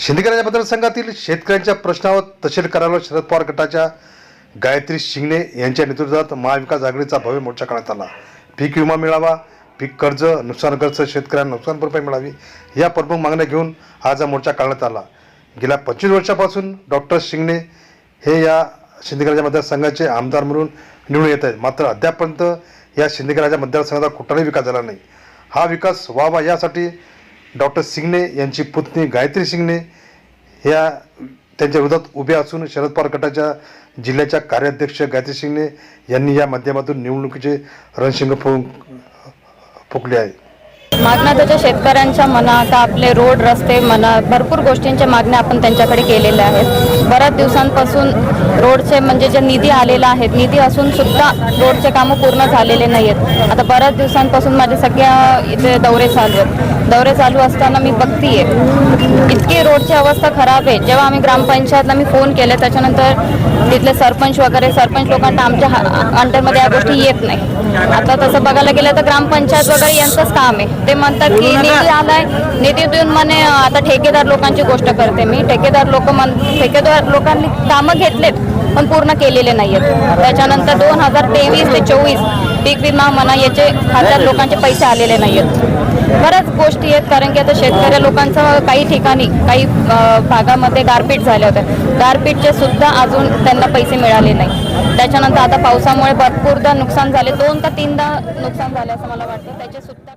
शिंदेकरांच्या मतदारसंघातील शेतकऱ्यांच्या प्रश्नावर तहसील करायला शरद पवार गटाच्या गायत्री शिंगणे यांच्या नेतृत्वात महाविकास आघाडीचा भव्य मोर्चा काढण्यात आला. पीक विमा मिळावा पीक कर्ज नुकसानग्रस्त शेतकऱ्यांना नुकसान भरपाई मिळावी या प्रमुख मागण्या घेऊन आज हा मोर्चा काढण्यात आला. गेल्या पंचवीस वर्षापासून डॉक्टर शिंगणे हे या शिंदेकराच्या मतदारसंघाचे आमदार म्हणून निवडून येत आहेत. मात्र अद्यापपर्यंत या शिंदेकराच्या मतदारसंघाचा कुठलाही विकास झाला नाही. हा विकास व्हावा यासाठी डॉक्टर सिंगणे यांची पुतणी गायत्री सिंगणे ह्या त्यांच्या विरोधात उभे असून शरद पवार गटाच्या जिल्ह्याच्या कार्याध्यक्ष गायत्री सिंगणे यांनी या माध्यमातून निवडणुकीचे रणशिंग फुंक फुकले आहे. मागण्या त्याच्या शेतकऱ्यांच्या म्हणा आता आपले रोड रस्ते म्हणा भरपूर गोष्टींच्या मागण्या आपण त्यांच्याकडे केलेल्या आहेत. बऱ्याच दिवसांपासून रोडचे म्हणजे जे निधी आलेला आहेत निधी असून सुद्धा रोडचे कामं पूर्ण झालेले नाही आहेत आता बऱ्याच दिवसांपासून माझ्या सगळ्या इथे दौरे चालू आहेत. दौरे चालू असताना मी बघतीये. इतकी रोडची अवस्था खराब आहे. जेव्हा आम्ही ग्रामपंचायतला मी फोन केले त्याच्यानंतर तिथले सरपंच वगैरे सरपंच लोकांना आमच्या अंडरमध्ये या गोष्टी येत नाही. आता तसं बघायला गेलं तर ग्रामपंचायत वगैरे यांचंच काम आहे. ते म्हणतात की निधी आलाय निधी देऊन म्हणे आता ठेकेदार लोकांची गोष्ट करते मी. ठेकेदार लोक म्हण ठेकेदार लोकांनी कामं घेतलेत पण पूर्ण केलेले नाही आहेत त्याच्यानंतर दोन हजार तेवीस ते चोवीस पीक विमा म्हणा याचे खात्यात लोकांचे पैसे आलेले नाही आहेत बऱ्याच गोष्टी आहेत कारण की आता शेतकऱ्या लोकांचं काही ठिकाणी काही भागामध्ये गारपीट झाल्या होत्या गारपीटचे सुद्धा अजून त्यांना पैसे मिळाले नाही. त्याच्यानंतर आता पावसामुळे भरपूरदा नुकसान झाले. दोन का तीनदा नुकसान झाले असं मला वाटतं. त्याचे सुद्धा